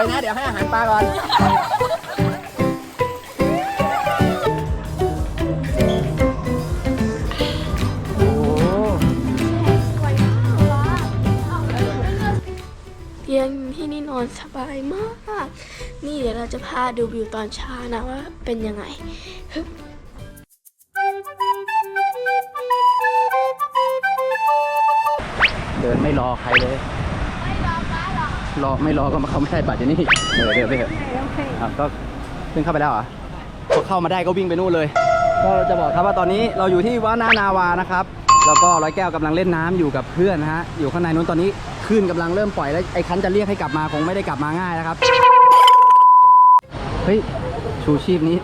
วอยู่เฉยๆนะ เดี๋ยวให้อาหารปลาก่อน โอ้โหเตียงที่นี่นอนสบายมาก นี่เดี๋ยวเราจะพาดูวิวตอนเช้านะว่าเป็นยังไงฮึบเดินไม่รอใครเลย รอไม่รอก็มาเขาไม่ได้บัตรอยู่นี่เดินเดินไปเถอะอะก็ขึ้นเข้าไปแล้วเหรอพอเข้ามาได้ก็วิ่งไปนู่นเลย ก็จะบอกครับว่าตอนนี้เราอยู่ที่วานานาวานะครับแล้วก็ร้อยแก้วกำลังเล่นน้ำอยู่กับเพื่อนนะฮะอยู่ข้างในนู้นตอนนี้คลื่นกำลังเริ่มปล่อยแล้วไอ้คันจะเรียกให้กลับมาคงไม่ได้กลับมาง่ายนะครับเฮ้ยชูชีพนี้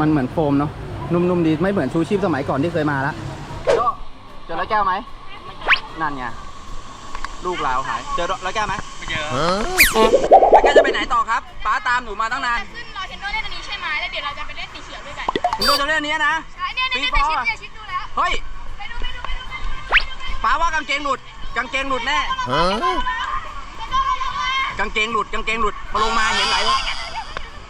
มันเหมือนโฟมเนาะนุ่มๆดีไม่เหมือนชูชีพสมัยก่อนที่เคยมาละโจเจอร้อยแก้วไหมนั่นไงลูกเราหาย เจอร้อยแก้วไหมไม่ เจอร้อยแก้วจะไปไหนต่อครับป้าตามหนูมาตั้งนานขึ้นรอเทนโดเล่นอันนี้ใช่ไหมแล้วเดี๋ยวเราจะไปเล่นสีเขียวด้วยกันหนูจะเล่นอันนี้นะใช่เนี่ยเนี่ยปีเนี่ยโป้แต่ชิปเนี่ยชิปดูแล้วเฮ้ยไปดูไปดูไปดูไปดูไปดูป้าว่ากางเกงหลุดกางเกงหลุดแน่กางเกงหลุดกางเกงหลุดพอลงมาเห็นไหลแล้ว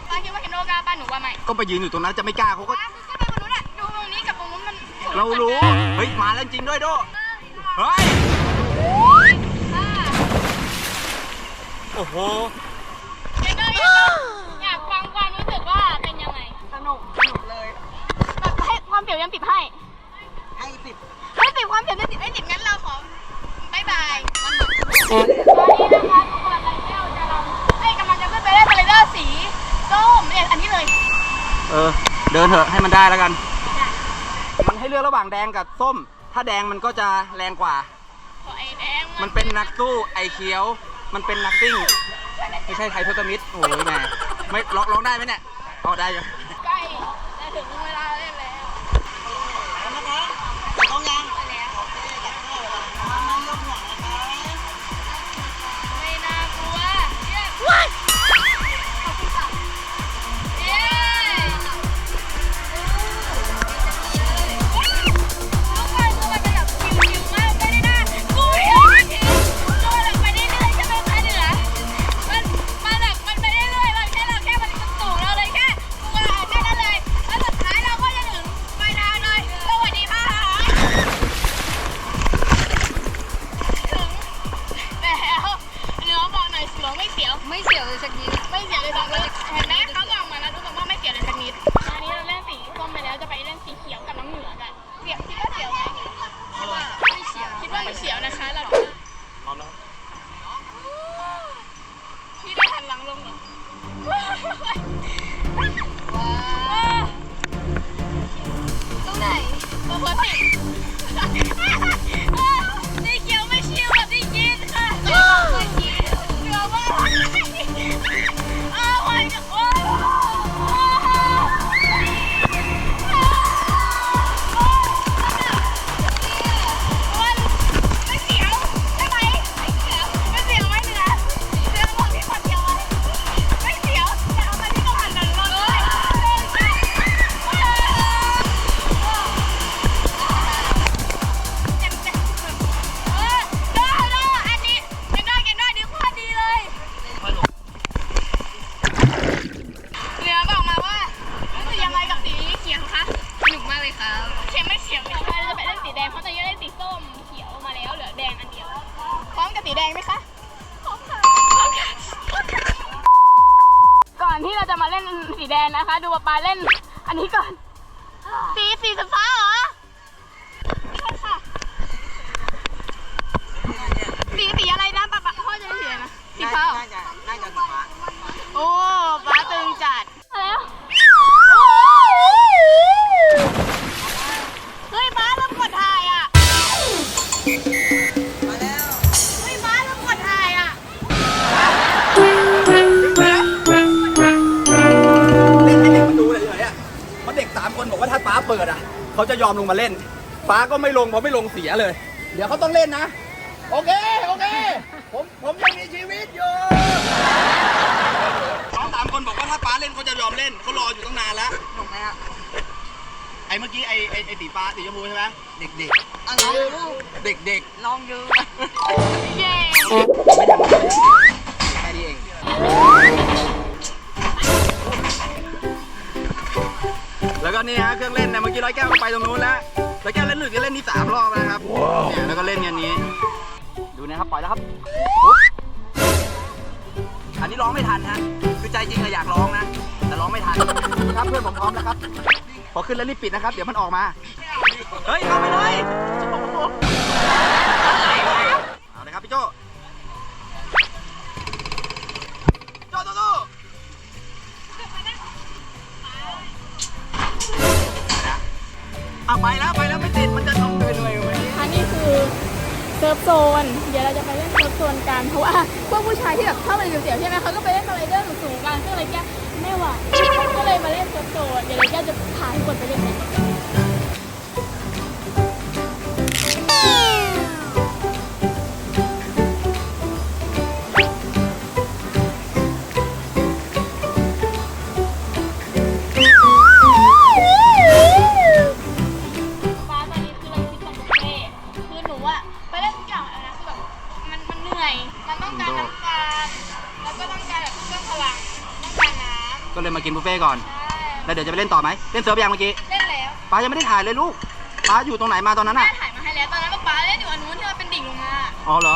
ป้าคิดว่าเทนโดกล้าป้าหนูว่าไม่ก็ไปยืนอยู่ตรงนั้นจะไม่กล้าเขาก็ป้าคือขึ้นไปบนนู้นอะดูตรงนี้กับตรงนู้นมันสูงเรารู้เฮ้ยมาแล้วจริงด้วยโดเฮ้ย โอ้โหเทนโดอยากฟังความรู้สึกว่าเป็นยังไงสนุกสนุกเลยแบบให้ความเปรียวยังติดให้ให้สิบให้ติดความเปรียวยังติดให้ติดงั้นเราขอบายบายตอนนี้นะคะทุกคนไรแก้วจะลองเอ้ยกำลังจะขึ้นไปเล่นสไลเดอร์สีส้มเนี่ยอันนี้เลยเออ เดินเถอะให้มันได้แล้วกัน มันให้เลือกระหว่างแดงกับส้ม ถ้าแดงมันก็จะแรงกว่าขอไอ้แดงมันเป็นนักสู้ไอเขียว มันเป็นนักซิ่ง ไม่ใช่ไทยพุทธมิตรโอ้ยแหม่ไม่ร้องร้องได้ไหมเนี่ยอ๋อได้อยู่ เราจะมาเล่นสีแดงนะคะ ดูป๊าป๊าเล่น อันนี้ก่อน สีสีฟ้าเหรอใช่ค่ะสีสีอะไรนะป๊าป๊าพ่อจะเล่นสีอะไรนะสีฟ้าเหรอน่าจะน่าจะสีฟ้าโอ้ฟ้าตึงจัด เปิดอะเขาจะยอมลงมาเล่นป้าก็ไม่ลงเพราะไม่ลงเสียเลย เดี๋ยวเขาต้องเล่นนะ โอเค โอเค ผมผมยังมีชีวิตอยู่น้องสามคนบอกว่าถ้าป้าเล่นเขาจะยอมเล่นเขารออยู่ตั้งนานแล้วสนุกไหมครับไอ้เมื่อกี้ไอ้ไอ้ไอ้สีฟ้าสีชมพูใช่ไหมเด็กเด็กอะลองดูเด็กเด็กลองดูเย้ไม่ทำแค่นี้เอง แล้วก็นี่ฮะเครื่องเล่นนะเมื่อกี้ร้อยแก้วก็ไปตรงนู้นแล้วร้อยแก้วเล่นหนึ่งจะเล่นนี่สามรอบแล้วนะครับเนี่ยแล้วก็เล่นอย่างนี้ ดูนะครับปล่อยแล้วครับปุ๊บอันนี้ร้องไม่ทันฮะคือใจจริงอะอยากร้องนะ แต่ร้องไม่ทันครับเพื่อนผมพร้อมแล้วครับพอขึ้นแล้วรีบปิดนะครับ เดี๋ยวมันออกมา เฮ้ยเอาไปเลย อาไปแล้วไปแล้วไม่ติดมันจะต้องเหนื่อยเหนื่อยๆไหมอันนี้คือเซิร์ฟโซน เดี๋ยวเราจะไปเล่นเซิร์ฟโซนกัน เพราะว่าพวกผู้ชายที่แบบชอบอะไรเสียวๆใช่ไหมเขาก็ไปเล่นสไลเดอร์สูงๆกันซึ่งอะไรแกไม่ไหวก็เลยมาเล่นเซิร์ฟโซน เดี๋ยวเราแกจะพาทุกคนไปเล่นกัน กินบุฟเฟ่ต์ก่อนำใช่แล้วเดี๋ยวจะไปเล่นต่อไหมเล่นเซิร์ฟยังเมื่อกี้เล่นแล้วป้ายังไม่ได้ถ่ายเลยลูกป้าอยู่ตรงไหนมาตอนนั้นแม่อะถ่ายมาให้แล้วตอนนั้นป๊าเล่นอยู่อันนู้นที่มันเป็นดิ่งลงมาอ๋อเหรอ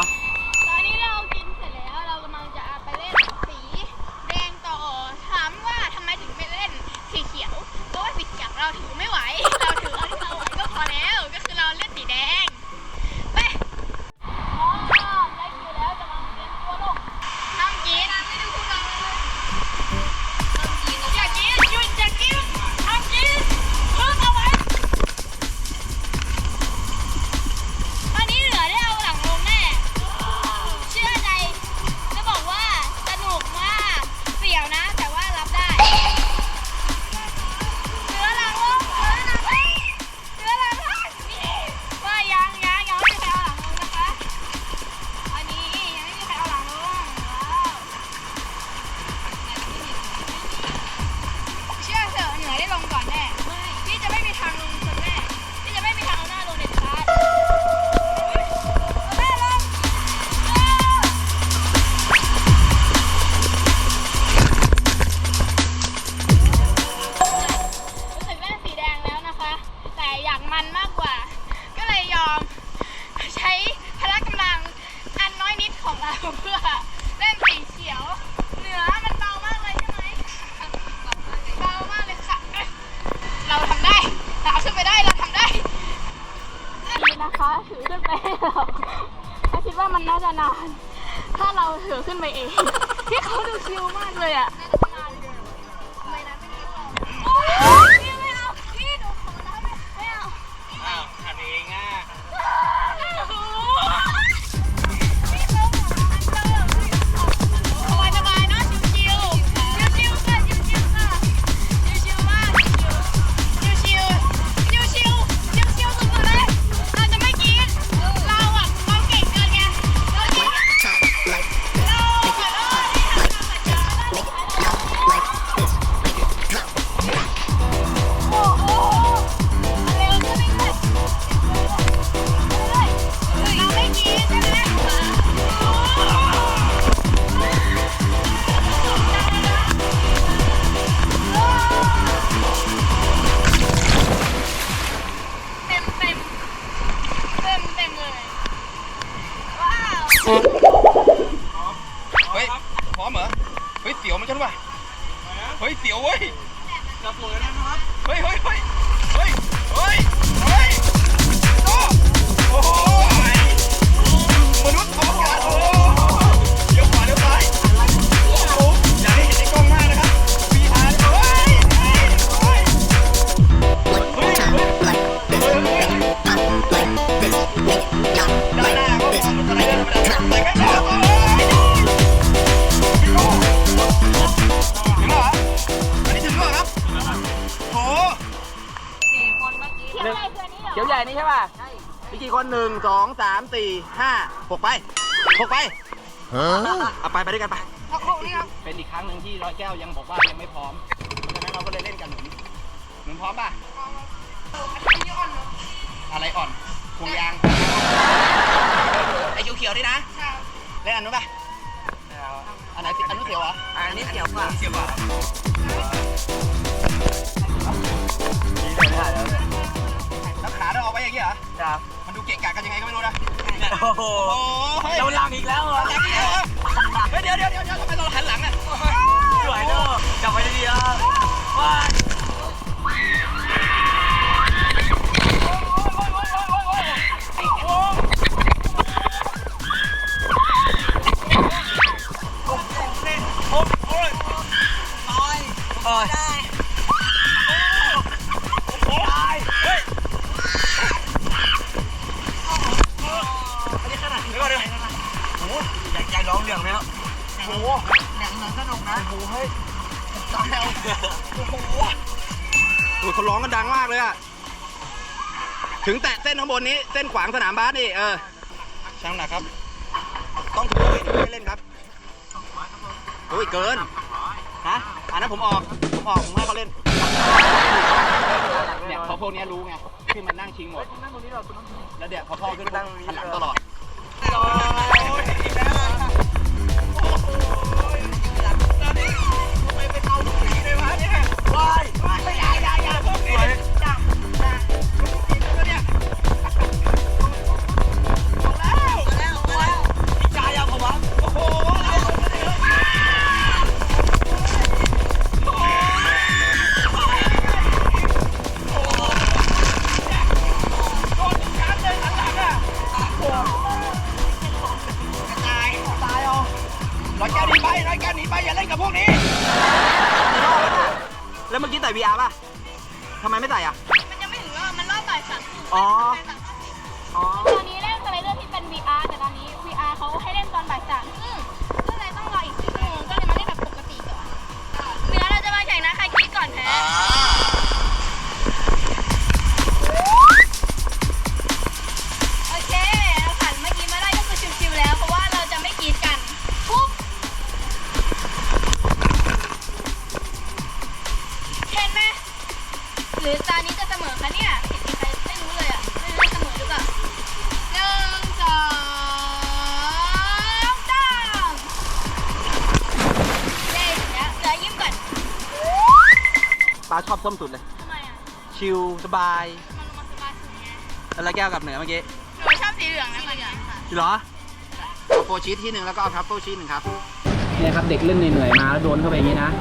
เหรอ เฮ้ยเสียวเหมือนกันว่ะเฮ้ยเสียวเว้ยจับตัวได้นะครับ เฮ้ยเฮ้ยเฮ้ยเฮ้ยเฮ้ยเฮ้ยโอ้โอ้โหมนุษย์ ใหญ่นี่ใช่ป่ะใช่มีกี่คนหนึ่งสองสามสี่ห้าหกไปหกไปเอาไปไปด้วยกันไปหกหกนี่ครับเป็นอีกครั้งหนึ่งที่ร้อยแก้วยังบอกว่ายังไม่พร้อม โอ้โหเฮ้ยตายแล้วโอ้โหโอ้ยเขาร้องกันดังมากเลยอะถึงแตะเส้นข้างบนนี้เส้นขวางสนามบาสนี่เออช่างหนักครับ ต้องถูให้ถึงไม่เล่นครับโอ้ยเกินฮะอันนั้นผมออกผมออกผมให้เขาเล่นเนี่ยพอพวกเนี้ยรู้ไงขึ้นมานั่งชิงหมดแล้วเดี๋ยวพอพ่อขึ้นนั่งหันหลังตลอดโอ้ยอีกแล้ว Party. Party. หรือตานี้จะเสมอคะเนี่ยเห็นใครไม่รู้เลยอะไม่รู้จะเสมอหรือเปล่าหนึ่งสองสามเล่นแล้วเหลือยิ้มก่อนปลาชอบส้มสุดเลย ทำไมอะชิลสบาย มันลงมาสบายสุดไงแล้วแก้วกับเหนือเมื่อกี้หนูชอบสีเหลืองนะสีเหลืองค่ะเหรอเอาโฟชีสที่หนึ่งแล้วก็เอาทัฟเฟิลชีสหนึ่งครับ เนี่ยครับเด็กเล่นเหนื่อยๆมาแล้วโดนเข้าไปอย่างนี้นะ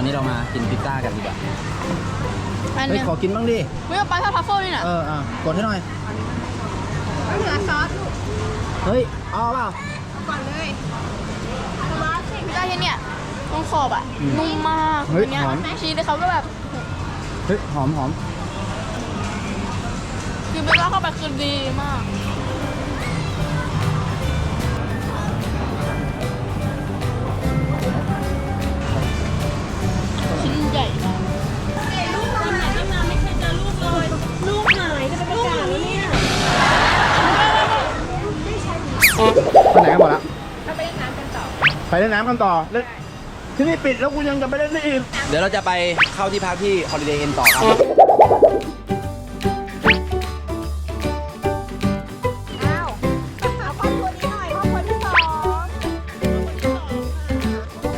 อะตอนนี้เรามากินพิซซ่ากันดีกว่าอันเฮ้ยนึงขอกินบ้างดิไม่เอาไปทอดทัฟเฟิลนี่น่ะเอออะกดให้หน่อยเหลือซอสลูกเฮ้ย เอาเปล่าก่อนเลยซอสสิพิซซ่าที่เนี่ยตรงขอบอะอืมนุ่มมากเฮ้ยอันเนี้ยหอม ชีสเขาก็แบบเฮ้ย หอมหอมคือพิซซ่าเข้าไปคือดีมากชิ้ ไปไหนกันหมดละไปเล่นน้ำกันต่อไปเล่นน้ำกันต่อเล่นที่นี่ปิดแล้วกูยังจะไปเล่นได้อีก เดี๋ยวเราจะไปเข้าที่พักที่ Holiday Inn ต่อครับ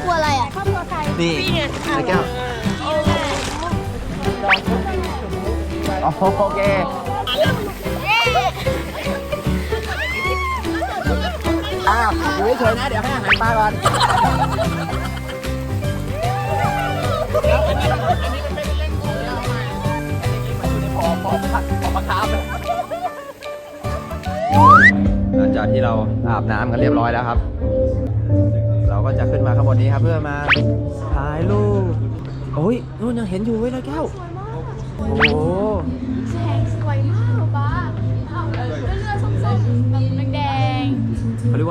กลัวอะไรอะครอบครัวใครนี่ไอ้แก้วอ๋อโอเค เฉยๆนะ เดี๋ยวให้อาหารปลาก่อนนี่มันไม่ได้เล่นของแล้วมาอันนี้มันอพอพอผัดพอมะขามเลยหลังจากที่เราอาบน้ำกันเรียบร้อยแล้วครับ เราก็จะขึ้นมาข้างบนนี้ครับเพื่อมาถ่ายรูปโอ้ยนู่นยังเห็นอยู่เว้ยร้อยแก้วโอ้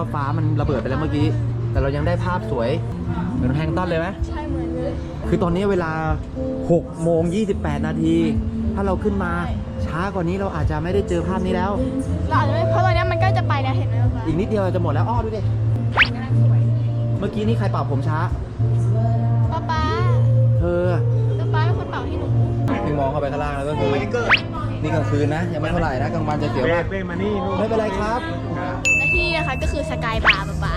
ว่าฟ้ามันระเบิดไปแล้วเมื่อกี้ แต่เรายังได้ภาพสวยเหมือนแฮงตันเลยไหมๆใช่เหมือนเลย คือตอนนี้เวลา6โมง28 นาที ถ้าเราขึ้นมาช้ากว่านี้เราอาจจะไม่ได้เจอภาพนี้แล้ว เราอาจจะไม่เพราะตอนนี้มันใกล้จะไปแล้วเห็นไหมป้าอีกนิดเดียวจะหมดแล้วอ้อดูดิเมื่อกี้นี่ใครเป่าผมช้าป้าป้าเธอป้าป้าเป็นคนเป่าให้หนูถึงนี่มองเข้าไปข้างล่างแล้วก็คือนี่กลางคืนนะยังไม่เท่าไหร่นะกลางวันจะเสียวมากเป้มานี่ลูกไม่เป็นไรครับและที่ นี่นะคะก็คือสกายบาร์ป๊าป๊า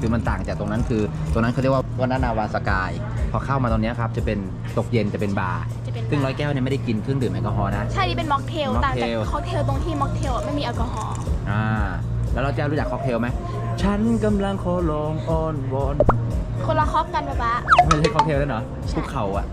คือมันต่างจากตรงนั้นคือตรงนั้นเขาเรียกว่าวันนานาวาสกาย พอเข้ามาตรงเนี้ยครับจะเป็นตกเย็นจะเป็นบาร์จะเป็นซึ่งร้อยแก้วเนี่ยไม่ได้กินเครื่องดื่มแอลกอฮอล์นะ ใช่นี่เป็นม็อกเทลม็อกต่างเทจากลค็อกเทลตรงที่ม็อกเทลอะไม่มีแอลกอฮอล์อ่าแล้วเราแก้วรู้จักค็อกเทลไหมฉันกำลังขอลองอ้อนวอนคนละคอกกันป๊าป๊าไม่ใช่ค็อกเทลแล้วเหรอใช่คุกเข่าอะ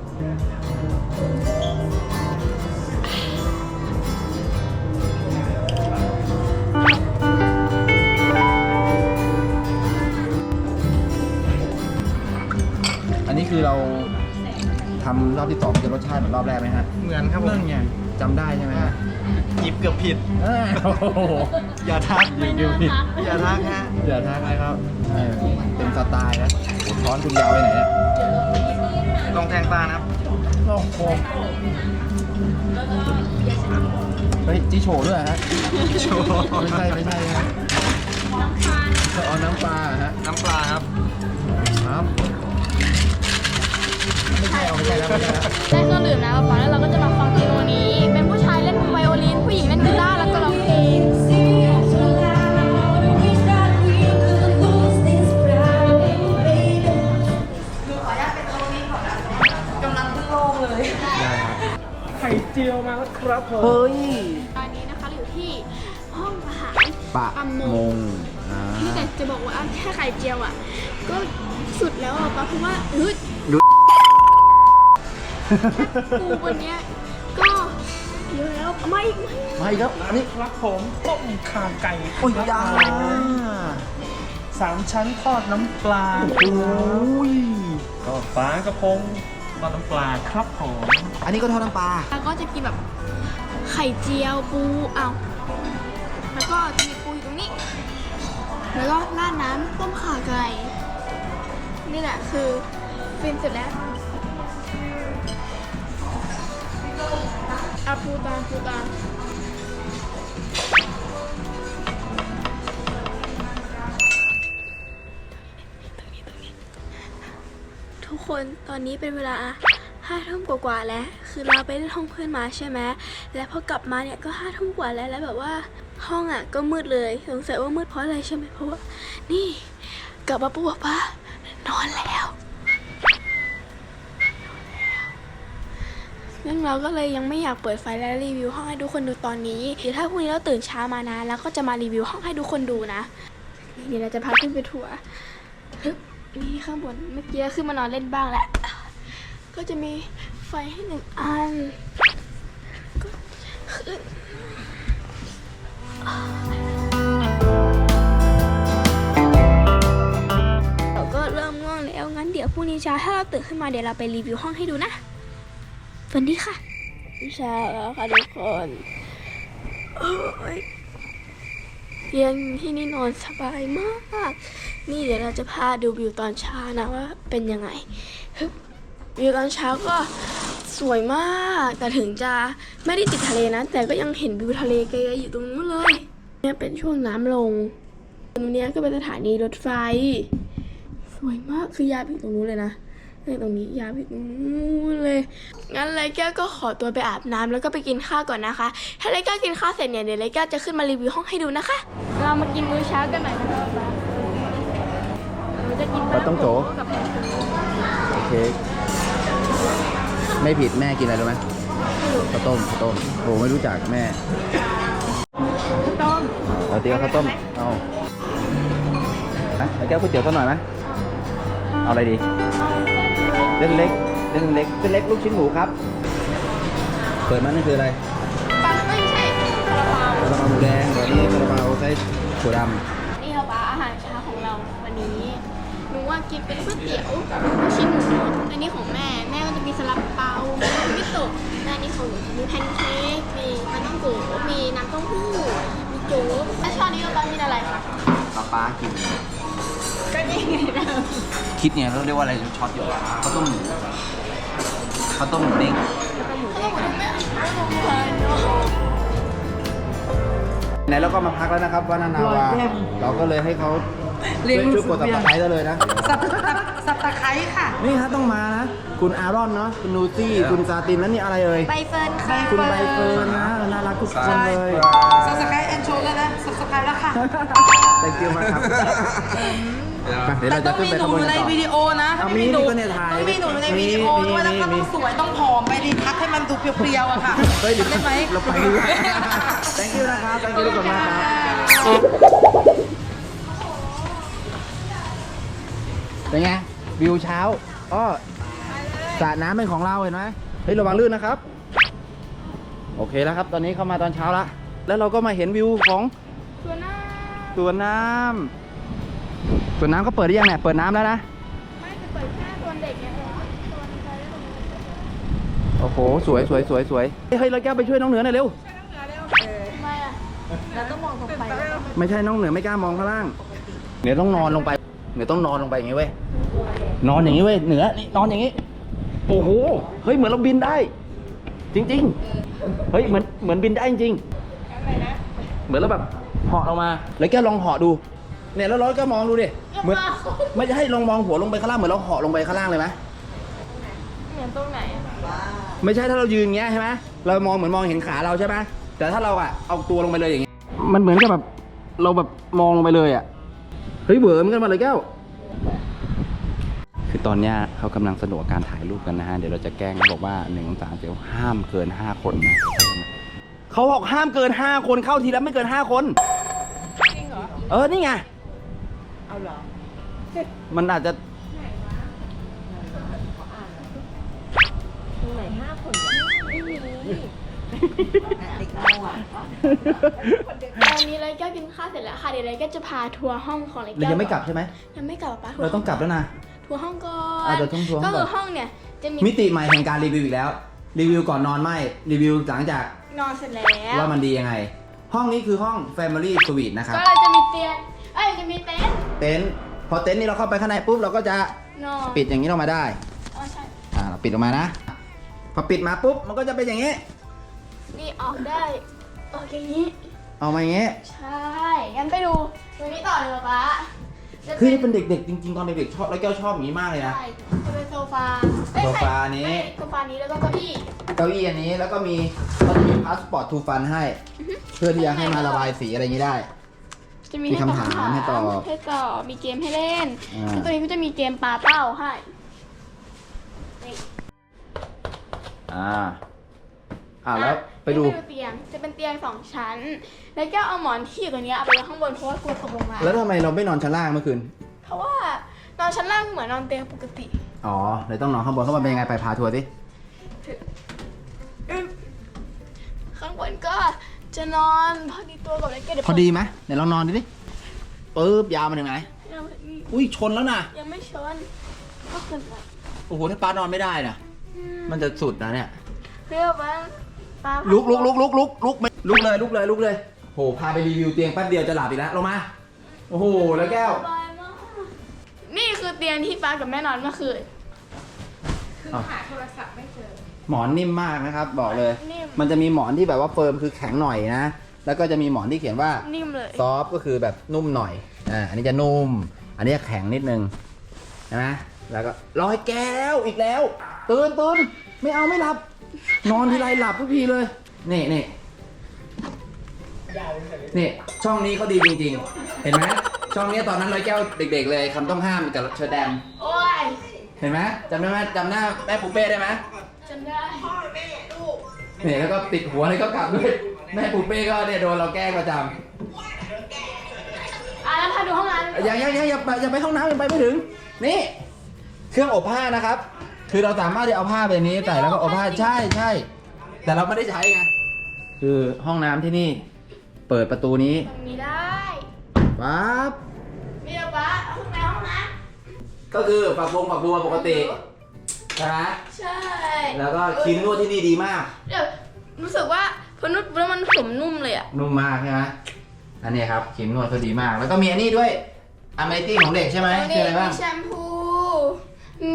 คือเราทำรอบที่สองจะรสชาติเหมือนรอบแรกไหมฮะเหมือนครับผมนั่นไงจำได้ใช่ไหมฮะหยิบเกือบผิด เอ้ยโอ้โหอย่าทักไม่น่าทักอย่าทักฮะอย่าทักนะครับเออเป็นสไตล์นะโอ้โหช้อนคุณยาวไปไหนเนี่ยลองแทงตานะครับโอ้โหเฮ้ยจิโฉด้วยเหรอฮะโชว์ไม่ใช่ไม่ใช่ฮะเอาน้ำปลาฮะน้ำปลาครับครับ ไม่ใช่เอาไม่ใช่แล้วไม่ใช่แล้วได้เครื่องดื่มนะป๊าป๊าแล้วเราก็จะมาฟังเพลงวันนี้ เป็นผู้ชายเล่นไวโอลิน ผู้หญิงเล่นกีตาร์แล้วก็ร้องเพลง ไข่เจียวมาแล้วครับผม เฮ้ย ตอนนี้นะคะเราอยู่ที่ห้องอาหารปะปะมมงงอ่า ที่แต่จะบอกว่าแค่ไข่เจียวอะ ก็สุดแล้วอะป๊าเพราะว่าเฮ้ย ดู ปูวันเนี้ยก็เยอะแล้วไม่ไม่มาอีกแล้วอันนี้ครับผมต้มข่าไก่โอ้ยยาสามชั้นทอดน้ำปลาโอ้ยก็ปลากระพงทอดน้ำปลาครับผมอันนี้ก็ทอดน้ำปลาแล้วก็จะกินแบบไข่เจียวปูเอาแล้วก็จะมีปูอยู่ตรงนี้ แล้วก็ราดน้ำต้มข่าไก่ นี่แหละคือฟินสุดแล้ว อาปูตามปูตามทุกคนตอนนี้เป็นเวลาห้าทุ่มกว่าๆแล้ว คือเราไปเล่นห้องเพื่อนมาใช่ไหมแล้วพอกลับมาเนี่ยก็ห้าทุ่มกว่าแล้วแล้วแบบว่าห้องอะก็มืดเลยสงสัยว่ามืดเพราะอะไรใช่ไหมเพราะว่านี่กลับมาปุ๊บบอกว่านอนแล้ว งั้นเราก็เลยยังไม่อยากเปิดไฟและรีวิวห้องให้ทุกคนดูตอนนี้เดี๋ยวถ้าพรุ่งนี้เราตื่นเช้ามานะ แล้วก็จะมารีวิวห้องให้ทุกคนดูนะ เดี๋ยวเราจะพาขึ้นไปทัวร์นี่ข้างบนเมื่อกี้ขึ้นมานอนเล่นบ้างแหละก็จะมีไฟให้หนึ่งอันก็ขึ้นเราก็เริ่มง่วงแล้วงั้นเดี๋ยวพรุ่งนี้เช้าถ้าเราตื่นขึ้นมาเดี๋ยวเราไปรีวิวห้องให้ดูนะ ฝันดีค่ะเช้าแล้วค่ะทุกคนโอ้ยเตียงที่นี่นอนสบายมาก นี่เดี๋ยวเราจะพาดูวิวตอนเช้านะว่าเป็นยังไงวิวตอนเช้าก็สวยมาก แต่ถึงจะไม่ได้ติดทะเลนะ แต่ก็ยังเห็นวิวทะเลไกลๆอยู่ตรงนู้นเลย เนี่ยเป็นช่วงน้ำลง ตรงนี้ก็เป็นสถานีรถไฟ สวยมากคือยาวไปตรงนู้นเลยนะ เนี่ยตรงนี้ยาวไปตรงนู้นเลย งั้นไรแก้วก็ขอตัวไปอาบน้ำแล้วก็ไปกินข้าวก่อนนะคะ ถ้าไรแก้วกินข้าวเสร็จเนี่ยเดี๋ยวไรแก้วจะขึ้นมารีวิวห้องให้ดูนะคะ เรามากินมื้อเช้ากันหน่อยนะคะป๊าเราจะกินปลาต้องโกกับโอเคไม่ผิดแม่กินอะไรรู้ไหมข้าวต้มข้าวต้มโอ้ไม่รู้จักแม่ต้มเราเตี๋ยวข้าวต้มเอาอะแล้วแก้วก๋วยเตี๋ยวสักหน่อยไหมเอาอะไรดี เส้นเล็กเส้นเล็กเส้นเล็กลูกชิ้นหมูครับ เปิดมานั่นคืออะไรปังไม่ใช่คาราบาวกระเพราหมูแดงแบบนี้กระเพราไส้ถั่วดนี่เราปะอาหารเช้าของเราวันนี้หนูว่ากินเป็นก๋วยเตี๋ยวกับลูกชิ้นหมูอันนี้ของแม่แม่ก็จะมีสลัดเปามีมิโตะและอันนี้ของหนูมีแพนเค้กมีปลาต้องโกะมีน้ำเต้าหู้มีโจ๊กแล้วช้อนนี้เราต้องกินอะไรคะำป้าป้ากิน ก็นี่ไงนะคิดเนี่ยเขาเรียกว่าอะไรช็อตอยู่อะข้าวต้มหมูข้าวต้มหมูเด้งเขาต้องบอกว่าไม่เอาไหนเราก็มาพักแล้วนะครับว่านานาวาเราก็เลยให้เขาเรียนรู้ช่วยกดสึตักบเพียงตะไคร้ได้เลยนะสับสับตะไคร้ค่ะ นี่ฮะต้องมานะ คุณอารอนเนาะคุณนูซี่ คุณซาตินแล้วนี่อะไรเอ่ยใบเฟิร์นค่ะคุณใบเฟิร์นนะเออน่ารักทุกคนเลยสับตะไคร้แอนโชว์แล้วนะสับตะไคร้แล้วค่ะ thank you มากครับ ไปเดี๋ยวแต่เราจะต้องขึ้นมีไปหนูข้างบนอยู่กันในต่อ วิดีโอนะเอาถ้าไม่มีหนูมีก็เนี่ยถ่ายต้องมีหนูในวิดีโอมีด้วยแล้วก็มีต้องสวยต้องผอมไปดีพักให้มันดูเพรียวๆอะค่ะเฮ้ยเดี๋ยวได้ไหมเราไปดีกว่า thank you นะครับ thank you ทุกคนมากครับ เป็นไง วิวเช้าอ้อสระน้ำเป็นของเราเห็นไหมเฮ้ย ระวังลื่นนะครับ โอเคแล้วครับ ตอนนี้เข้ามาตอนเช้าละแล้วเราก็มาเห็นวิวของตัวหน้าสวนน้ำ สวนน้ำเขาเปิดหรือยังเนี่ยเปิดน้ำแล้วนะ ไม่จะเปิดแค่ตัวเด็กเนี่ยเออตัวนี้ไปแล้วตรงนี้โอ้โห สวยสวยสวยสวยเฮ้ยเฮ้ยเราแก้วไปช่วยน้องเหนือหน่อยเร็ว ทำไมอะเราต้องมองตรงไปไม่ใช่น้องเหนือไม่กล้ามองข้างล่าง เหนือต้องนอนลงไป เหนือต้องนอนลงไปอย่างนี้เว้ย นอนอย่างนี้เว้ย เหนือนี่นอนอย่างนี้ โอ้โห เฮ้ยเหมือนเราบินได้ จริง ๆ เฮ้ยเหมือนเหมือนบินได้จริงๆเหมือนเราแบบเหาะลงมา แล้วแกลองเหาะดู เนี่ยแล้วร้อยก็มองดูดิเหมือนไม่ใช่ลองมองหัวลงไปข้างล่างเหมือนเราเหาะลงไปข้างล่างเลยไหมเหมือนตรงไหนอะไม่ใช่ถ้าเรายืนอย่างเงี้ยใช่ไหมเรามองเหมือนมองเห็นขาเราใช่ไหมแต่ถ้าเราอะเอาตัวลงไปเลยอย่างเงี้ยมันเหมือนกับแบบเราแบบมองลงไปเลยอะเฮ้ยเหวอเหมอนกันมาเลยแก้วคือตอนเนี้ยเขากำลังสนุกกับการถ่ายรูปกันนะฮะ เดี๋ยวเราจะแกล้งเขาบอกว่าหนึ่งสองสามเดี๋ยวห้ามเกินห้าคนนะเขาบอกห้ามเกินห้าคนเข้าทีละไม่เกินห้าคนจริงเหรอเออนี่ไง เอาเหรอมันอาจจะตรงไหนห้าคนไม่มีเด็กเราอะตอนนี้เลยก็กินข้าวเสร็จแล้วค่ะเดี๋ยวเลยก็จะพาทัวร์ห้องของเลยเรายังไม่กลับใช่ไหมยังไม่กลับปะทัวเราร์ต้องกลับแล้วนะทัวร์ห้องก่ออะนเดี๋ยวต้องทัวร์ห้ก็องก่อนคือห้องเนี่ยจะมีมิติใหม่แห่งการรีวิวอีกแล้ว รีวิวก่อนนอนไม่รีวิวหลังจากนอนเสร็จแล้ว ว่ามันดียังไง ห้องนี้คือห้อง Family Suite นะครับ ก็เราจะมีเตียงเอ้ยจะมีเต็นท์เต็นท์พอเต็นท์นี้เราเข้าไปข้างในปุ๊บเราก็จะนอนปิดอย่างนี้ออกมาได้ อ๋อใช่ อ่าเราปิดออกมานะ พอปิดมาปุ๊บมันก็จะเป็นอย่างนี้ นี่ออกได้ออกอย่างนี้ เอามาอย่างนี้ใช่งั้นไปดูตัวนี้ต่อเลยป๊าจะคือเป็นเป็นเด็กๆจริงๆ ตอนเด็กๆชอบแล้วแก้วชอบอย่างนี้มากเลยนะ ใช่จะเป็นโซฟาเอ้ยโซฟานี้ ไม่โซฟานี้แล้วก็เก้าอี้เก้าอี้อันนี้แล้วก็มีเขาจะมีพาสปอร์ตทูฟันให้ เพื่อที่จะให้มาระบายสีอะไรอย่างนี้ได้ จะมีมีคำถามให้ตอบให้ตอบมีเกมให้เล่นอ่า แล้วตัวนี้ก็จะมีเกมปลาเป้าให้นี่อ่า อ่าแล้วไปดูนี่เตียงจะเป็นเตียงสองชั้น แล้วก็เอาหมอนที่อยู่ตรงเนี้ยเอาไปไว้ข้างบนเพราะว่ากลัวตกลงมาแล้วทำไมเราไม่นอนชั้นล่างเมื่อคืน เพราะว่านอนชั้นล่างเหมือนนอนเตียงปกติอ๋อเลยต้องนอนข้างบนข้างบนเป็นยังไงไปพาทัวร์สิ ข้างบนก็ จะนอนพอดีตัวกับแล้วก็เดี๋ยวพอดีไหมไหนลองนอนดูดิปึ๊บยาวมาถึงไหน ยังอุ้ยชนแล้วนะยังไม่ชนก็ขึ้นมาโอ้โหถ้าป้านอนไม่ได้นะมันจะสุดนะเนี่ย เรียกว่าปลาลุกลุกลุกลุกลุกลุกไม่ลุกเลยลุกเลยลุกเลยโหพาไปรีวิวเตียงแป๊บเดียวจะหลับอีกแล้วลงมา โอ้โหแล้วแก้ว สบายมากนี่คือเตียงที่ป้ากับแม่นอนเมื่อคืนหมอ นนิ่มมากนะครับ บอกเลย นิ่มมันจะมีหมอนที่แบบว่าเฟิร์มคือแข็งหน่อยนะ แล้วก็จะมีหมอนที่เขียนว่านิ่มเลยซอฟก็คือแบบนุ่มหน่อย อ่า อันนี้จะนุ่ม อันนี้แข็งนิดนึงใช่ไหมแล้วก็ร้อยแก้วอีกแล้ว ตื่นตื่นไม่เอาไม่หลับ นอนทีไรหลับทุกทีเลย นี่นี่นี่ ช่องนี้เขาดีจริงๆ เห็นไหมช่องนี้ตอนนั้นร้อยแก้วเด็ก ๆ เลยคำต้องห้ามกับเชอร์แดมโอ้ยเห็นไหมจำได้ไหมจำหน้าแม่ปูเป้ได้ไหม จำได้เนี่ยแล้วก็ติดหัวเลยก็กลับด้วย แม่ปูเป้ก็เนี่ยโดนเราแกล้งประจอะแล้วพาดูห้องน้ำำยังยังยังอย่าไปอย่าไปห้องน้ำยังไปไม่ถึง นี่ เครื่องอบผ้านะครับ คือเราสามารถจะเอาผ้าไปนี้ใส่แล้วก็อบผ้าใช่ใช่ แต่เราไม่ได้ใช้ไง คือห้องน้ำที่นี่ เปิดประตูนี้ตรงนี้ได้ ปั๊บ มีเดี๋ยวป้าเอาห้องน้ำห้องน้ก็คือฝักบงฝักบัวปกติ ใช่ไหมำใช่ แล้วก็ครีมนวดที่นี่ดีมาก เดี๋ยวรู้สึกว่าพอนุษย์แล้วมันผมนุ่มเลยอะ นุ่มมากใช่ไหมอันนี้ครับครีมนวดเขาดีมาก แล้วก็มีอันนี้ด้วยอเมติ้งของเด็กใช่ไหมคืออะไรบ้างมีแชมพู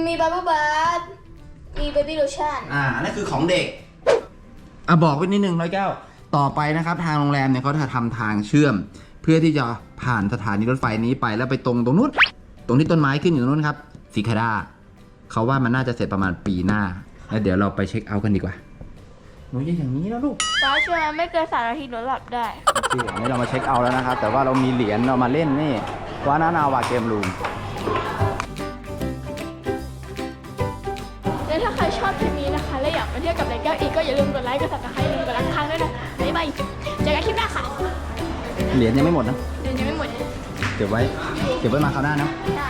มีบับเบิ้ลบัสมีเบบี้โลชั่น อ่าอันนั่นคือของเด็ก อะบอกไว้นิดนึงร้อยแก้ว ต่อไปนะครับทางโรงแรมเนี่ยเขาจะทำทางเชื่อม เพื่อที่จะผ่านสถานีรถไฟนี้ไปแล้วไปตรงตรงนู้น ตรงที่ต้นไม้ขึ้นอยู่ตรงนู้นครับสีคาดา เขาว่ามันน่าจะเสร็จประมาณปีหน้า แล้วเดี๋ยวเราไปเช็คเอาท์กันดีกว่า หนูยังอย่างนี้แล้วลูกฟ้าเชื่อไม่เกินสามนาทีหนูหลับได้ โอเคอันนี้เรามาเช็คเอาท์แล้วนะครับ แต่ว่าเรามีเหรียญเรามาเล่นนี่วานานาวาเกมรูม และถ้าใครชอบคลิปนี้นะคะ และอยากมาเที่ยวกับไรแก้วอีกก็อย่าลืมกดไลค์ กดซับสไครต์ลืมกดรักทางด้วยนะบ๊ายบายเจอกันคลิปหน้าค่ะเหรียญยังไม่หมดนะ เดี๋ยวยังไม่หมด เก็บไว้ เก็บไว้มาคราวหน้านะได้